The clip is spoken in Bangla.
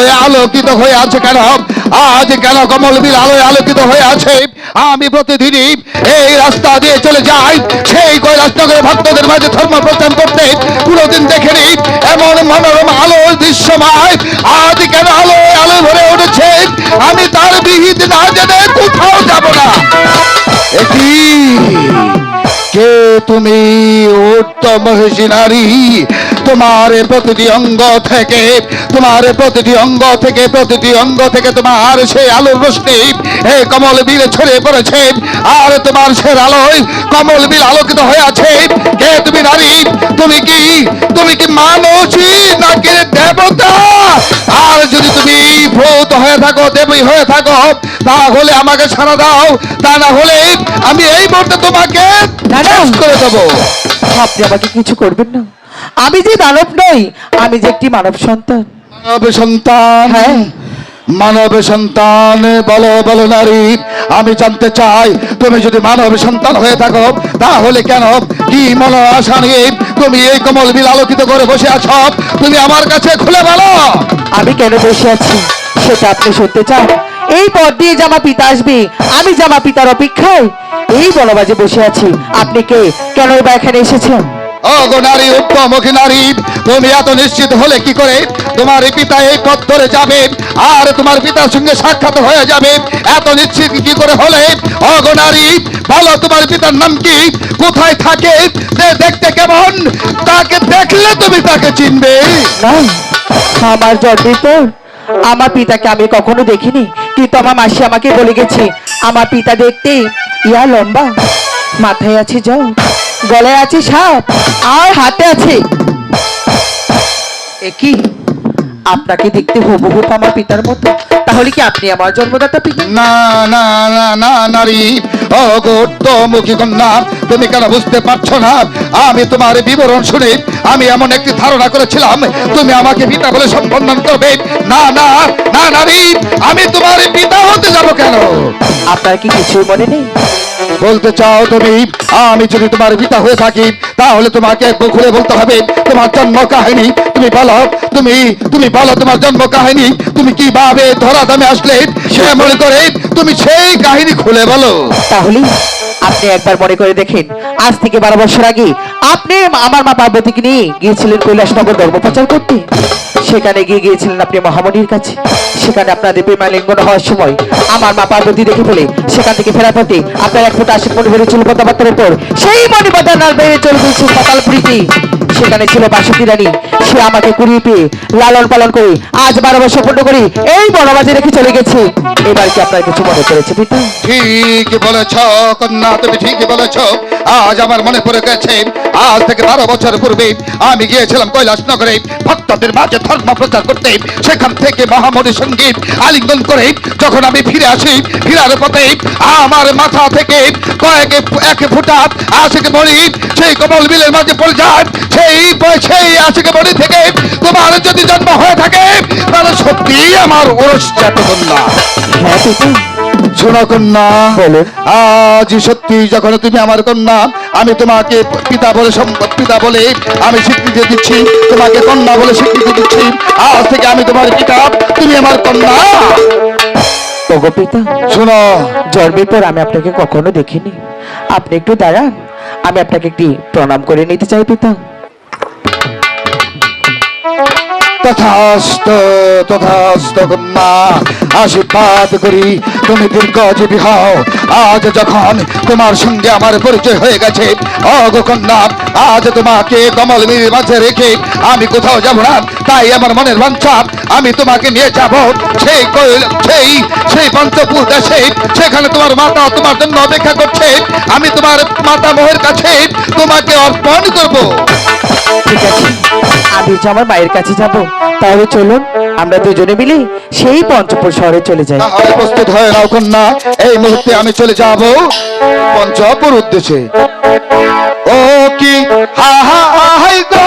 আলোয় আলোকিত হয়ে আছে কেন? আজ কেন কমল বিল আলোয় আলোকিত হয়ে আছে? আমি প্রতিদিনই এই রাস্তা দিয়ে চলে যাই। সেই কৈলাসনগরের ভক্তদের মাঝে ধর্ম প্রচার করতে। কোনোদিন দেখিনি এমন মনোরম আলোর দৃশ্যময়। আজ কেন আলোয় আলো ভরে উঠেছে? আমি তার বিহিত না জেনে কোথাও যাব না। এটি কে? তুমি? উত্তম মহিষী নারী। তোমার প্রতিটি অঙ্গ থেকে তোমার প্রতিটি অঙ্গ থেকে প্রতিটি অঙ্গ থেকে তোমার সেই আলোর রশ্মি এই কমল বিলে ছড়িয়ে পড়েছে আর তোমার সে আলোয় কমল বিল আলোকিত হয়ে আছে। কে তুমি নারী তুমি কি তুমি কি মানসী নাকি দেবতা? আর যদি তুমি ভূত হয়ে থাকো দেবী হয়ে থাকো তাহলে আমাকে সারা দাও তা না হলে আমি এই মুহূর্তে তোমাকে। করে দেবো। আপনি আমাকে কিছু করবেন না। আমি যে দানব নই আমি যে একটি মানব সন্তান। মানব সন্তান হ্যাঁ। মানব সন্তান বলো বলো নারী আমি জানতে চাই তুমি যদি মানব সন্তান হয়ে থাকো তাহলে কেন কি মন আশা নিয়ে তুমি এই কমল বিল আলোকিত করে বসে আছো? তুমি আমার কাছে খুলে বলো। আমি কেন বসে আছি? সেটা আপনি শুনতে চান? এই পথ দিয়ে জামা পিতা আসবে আমি জামা পিতার অপেক্ষায় এই বনবাজে বসে আছি। আপনি কে? কেন বা এখানে এসেছেন? অগো নারী, উপমুখী নারী, তুমি এত নিশ্চিত হলে কি করে? তোমার পিতা এই পথ ধরে যাবে, আর তোমার পিতার সঙ্গে সাক্ষাৎ হয়ে যাবে। এত নিশ্চিত কি করে হলে? অগো নারী, বলো তোমার পিতার নাম কি? কোথায় থাকে? দেখতে কেমন? তাকে দেখলে তুমি তাকে চিনবে। আমার জন্মের পর আমার পিতাকে আমি কখনো দেখিনি। কিন্তু আমার মাসি আমাকে বলে গেছে, আমার পিতা দেখতে ইয়া লম্বা, মাথায় আছে জল। গলায় আছে সাপ আর হাতে আছে। একই আপনাকে দেখতে হুবহু আমার পিতার মতো। তাহলে কি আপনি আমার জন্মদাতা পিতা? না না না না নারী। অগত্যমুখী কন্যা তুমি কেন বুঝতে পারছ না? আমি তোমার বিবরণ শুনে আমি এমন একটি ধারণা করেছিলাম। তুমি আমাকে পিতা বলে সম্বোধন করবে। না না না নারী আমি তোমার পিতা হতে যাব কেন? আপনার কি কিছুই মনে নেই? বলতে চাও তুমি, আমি যদি তোমার পিতা হয়ে থাকি, তাহলে তোমাকে খুলে বলতে হবে, তোমার জন্ম কাহিনী তুমি বলো, তুমি তুমি বলো তোমার জন্ম কাহিনী তুমি কীভাবে ধরা দামে আসলে, সে মনে করে তুমি সেই কাহিনী খুলে বলো। তাহলে আপনি একবার মনে করে দেখেন, আজ থেকে বারো বছর আগে আপনি আমার মা পার্বতীকে নিয়ে গিয়েছিলেন কৈলাসনগর ধর্ম প্রচার করতে। সেখানে গিয়ে গিয়েছিলেন আপনি মহামণির কাছে। সেখানে আপনাদের প্রেমালিঙ্গন হওয়ার সময় আমার মা পার্বতী দেখে ফেলে, সেখান থেকে ফেরার পথে আপনার এক ফুট আশিক মনে বেড়েছিল পদাপাত্রের উপর। সেই মণিপতার নাল বেড়ে চলে গেছে পাতালপুরিতে সেখানে ছিল বাসন্তী রানী। সে আমাকে কুড়িয়ে পেয়ে লালন পালন করে আজ বারো বছর পূর্ণ করে এই বনবাজে রেখে চলে গেছে। এবার কি আপনার কিছু মনে করেছে পিতা? ঠিক বলেছ, কন্যা। তুমি ঠিকই বলেছ। আজ আমার মনে পড়ে গেছে, আজ থেকে বারো বছর পূর্বে আমি গিয়েছিলাম কৈলাস নগরে ভক্তদের মাঝে ধর্ম প্রচার করতে। সেখান থেকে মহামণি সংগীত আলিঙ্গন করে যখন আমি ফিরে আসি, ফিরার পথে আমার মাথা থেকে কয়েক এক ফুটা আশিক মণি সেই কমল বিলের মাঝে পড়ে যায়, সেই সেই আশিক মণি থেকে তোমার যদি জন্ম হয়ে থাকে, তাহলে সত্যিই আমার ওরস হ্যাঁ পিতা শোনো কন্যা। আজ সত্যি যখন তুমি আমার কন্যা আমি তোমাকে পিতা বলে পিতা বলে আমি স্বীকৃতি দিচ্ছি তোমাকে কন্যা বলে স্বীকৃতি দিচ্ছি আজ থেকে আমি তোমার পিতা তুমি আমার কন্যা। পিতা শোনো। জন্মের পর আমি আপনাকে কখনো দেখিনি। আপনি একটু দাঁড়ান আমি আপনাকে একটি প্রণাম করে নিতে চাই পিতা। তথাস্ত তথাস্ত কন্যা আশীর্বাদ করি। তুমি দীর্ঘজীবী হও। আজ যখন তোমার সঙ্গে আমার পরিচয় হয়ে গেছে, অগ কন্যা, আজ তোমাকে কমল মির মাঝে রেখে আমি কোথাও যাব না। তাই আমার মনের বাঞ্ছা, আমি তোমাকে নিয়ে যাব। সেই সেই সেই পঞ্চপুর দেশে, সেখানে তোমার মাতা তোমার জন্য অপেক্ষা করছে। আমি তোমার মাতা মোহের কাছে তোমাকে অর্পণ করব। ঠিক আছে। যে আমার মায়ের কাছে যাব। তাহলে চলুন, আমরা দুজনে মিলে সেই পঞ্চপুর শহরে চলে যাই। তাহলে প্রস্তুত হয়ে নাও, কন্যা। এই মুহূর্তে আমি চলে যাব পঞ্চপুর উদ্দেশ্যে। ও কি, হা হা হাই, গো!